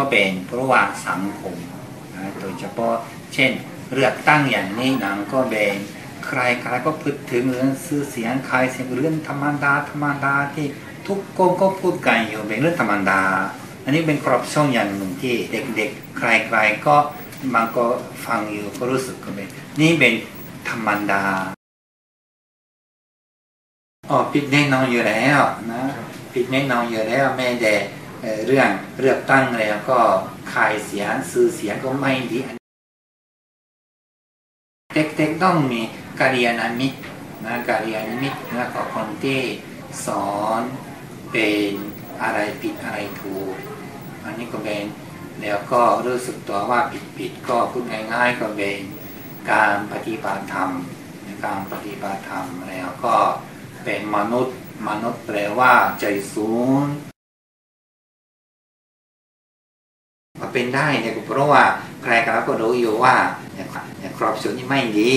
็เป็นเพราะว่าสังคมนะโดยเฉพาะเช่นเลือกตั้งอย่างนี้นังก็เป็นใครใครก็พูดถึงเรื่องซื้อเสียงใครเสียงเรื่องธรรมดาธรรมดาที่ทุกคนก็พูดกันอยู่เป็นเรื่องธรรมดา อันนี้เป็นครอบช่องอย่างหนึ่งที่เด็กๆ ใครๆก็มันก็ฟังอยู่ก็รู้สึกก็เป็นนี่เป็นธรรมดาอ๋อปิดแน่นอนอยู่แล้วนะปิดแน่นอนอยู่แล้วแม่แต่ เรื่องเลือกตั้งแล้วก็ขายเสียงซื้อเสียงก็ไม่ดีเด็กๆต้องมีการเรียนมิตรนะการเรียนมิตรแล้วก็คนที่สอนเป็นอะไรผิดอะไรถูกอันนี้ก็เป็นแล้วก็รู้สึกตัวว่าผิดผิดก็พูดง่ายๆก็เป็นการปฏิบัติธรรมการปฏิบัติธรรมแล้วก็เป็นมนุษย์มนุษย์แปลว่าใจสูง มาเป็นได้เนี่ยเพราะว่าใครๆก็รู้อยู่ว่าครอบครัวนี้ไม่ดี